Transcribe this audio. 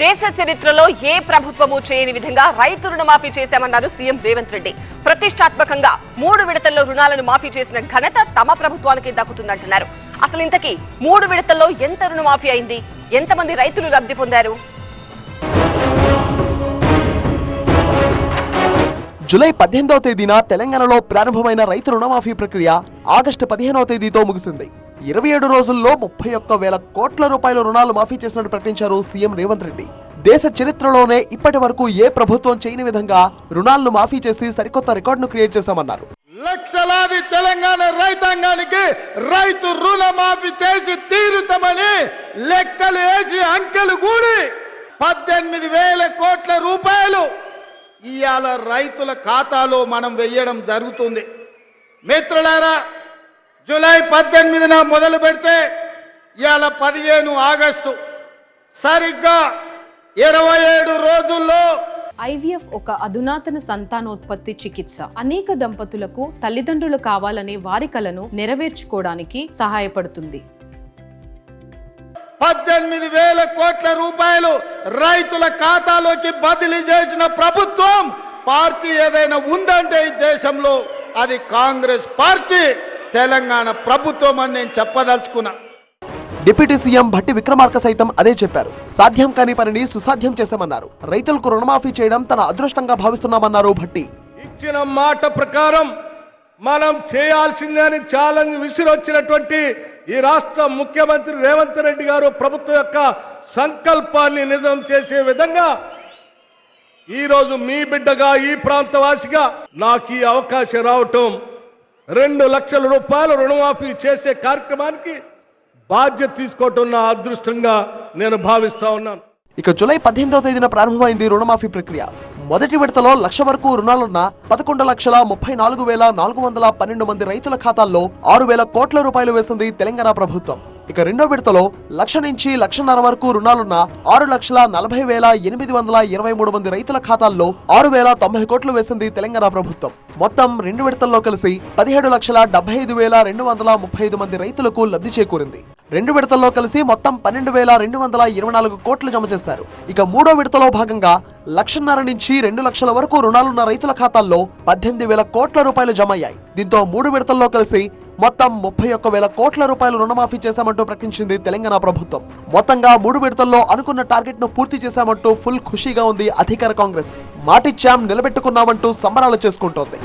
దేశ చరిత్రలో ఏ ప్రభుత్వము చేయని విధంగా రైతు రుణమాఫీ చేశామన్నారు సీఎం రేవంత్ రెడ్డి. ప్రతిష్టాత్మకంగా మూడు విడతల్లో రుణాలను మాఫీ చేసిన ఘనత తమ ప్రభుత్వానికి దక్కుతుందంటున్నారు. అసలు ఇంతకీ మూడు విడతల్లో ఎంత రుణమాఫీ అయింది? ఎంతమంది రైతులు లబ్ధి పొందారు? జూలై పద్దెనిమిదవ తేదీన తెలంగాణలో ప్రారంభమైన రైతు రుణమాఫీ ప్రక్రియ ఆగస్టు పదిహేనవ తేదీతో ముగిసింది. ఇరవై ఏడు రోజుల్లో ముప్పై ఒక్క వేల కోట్ల రూపాయల రుణాలు మాఫీ చేసినట్టు ప్రకటించారు సీఎం రేవంత్ రెడ్డి. దేశ చరిత్రలోనే ఇప్పటి వరకు ఏ ప్రభుత్వం చేయని విధంగా రుణాలను మాఫీ చేసి సరికొత్త రికార్డును క్రియేట్ చేశామన్నారు. లక్షలాది తెలంగాణ రైతాంగానికి రైతు రుణమాఫీ చేసి తీరుతామని లెక్కలు వేసి అంకెలు కూడి పద్దెనిమిది వేల కోట్ల రూపాయలు ఇవాళ రైతుల ఖాతాలో మనం వెయ్యడం జరుగుతుంది. మిత్రులారా జూలై పద్దెనిమిదిన మొదలు పెడితే ఇవాళ పదిహేను ఆగస్టు. సరిగ్గా ఇరవై ఏడు రోజుల్లో ఐవీఎఫ్ ఒక అధునాతన సంతానోత్పత్తి చికిత్స. అనేక దంపతులకు తల్లిదండ్రులు కావాలనే వారి కలను నెరవేర్చుకోవడానికి సహాయపడుతుంది. పద్దెనిమిది వేల కోట్ల రూపాయలు రైతుల ఖాతాలోకి బదిలీ చేసిన ప్రభుత్వం పార్టీ ఏదైనా ఉందంటే ఈ దేశంలో అది కాంగ్రెస్ పార్టీ. తెలంగాణ ప్రభుత్వం అని నేను చెప్పదలుచుకున్నా. డిప్యూటీ సీఎం భట్టి విక్రమార్క సైతం అదే చెప్పారు. సాధ్యం కాని పనిని సుసాధ్యం చేశామన్నారు. రైతులకు రుణమాఫీ చేయడం తన అదృష్టంగా భావిస్తున్నామన్నారు భట్టి. ఇచ్చిన మాట ప్రకారం మనం చేయాల్సిందే అని ఛాలెంజ్ విసిరొచ్చినటువంటి ఈ రాష్ట్ర ముఖ్యమంత్రి రేవంత్ రెడ్డి గారు ప్రభుత్వం యొక్క సంకల్పాన్ని నిజం చేసే విధంగా ఈరోజు మీ బిడ్డగా ఈ ప్రాంతవాసిగా నాకు ఈ అవకాశం రావటం రెండు లక్షల రూపాయలు రుణమాఫీ చేసే కార్యక్రమానికి బాధ్యత తీసుకోవటం అదృష్టంగా నేను భావిస్తా ఉన్నాను. ఇక జూలై పద్దెనిమిదవ తేదీన ప్రారంభమైంది రుణమాఫీ ప్రక్రియ. మొదటి విడతలో లక్ష వరకు రుణాలున్న పదకొండు లక్షల ముప్పై నాలుగు వేల నాలుగు వందల పన్నెండు మంది రైతుల ఖాతాల్లో ఆరు వేల కోట్ల రూపాయలు వేసింది తెలంగాణ ప్రభుత్వం. ఇక రెండో విడతలో లక్ష నుంచి లక్షన్నర వరకు రుణాలున్న ఆరు లక్షల నలభై వేల ఎనిమిది వందల ఇరవై మూడు మంది రైతుల ఖాతాల్లో ఆరు వేల తొంభై కోట్లు వేసింది తెలంగాణ ప్రభుత్వం. మొత్తం రెండు విడతల్లో కలిసి పదిహేడు లక్షల డెబ్బై ఐదు వేల రెండు వందల ముప్పై ఐదు మంది రైతులకు లబ్ధి చేకూరింది. రెండు విడతల్లో కలిసి మొత్తం పన్నెండు వేల రెండు వందల ఇరవై నాలుగు కోట్లు జమ చేశారు. ఇక మూడో విడతలో భాగంగా లక్షన్నర నుంచి రెండు లక్షల వరకు రుణాలున్న రైతుల ఖాతాల్లో పద్దెనిమిది వేల కోట్ల రూపాయలు జమ అయ్యాయి. దీంతో మూడు విడతల్లో కలిసి మొత్తం ముప్పై ఒక్క వేల కోట్ల రూపాయలు రుణమాఫీ చేశామంటూ ప్రకటించింది తెలంగాణ ప్రభుత్వం. మొత్తంగా మూడు విడతల్లో అనుకున్న టార్గెట్ను పూర్తి చేశామంటూ ఫుల్ ఖుషీగా ఉంది అధికార కాంగ్రెస్. మాటిచ్చాం నిలబెట్టుకున్నామంటూ సంబరాలు చేసుకుంటోంది.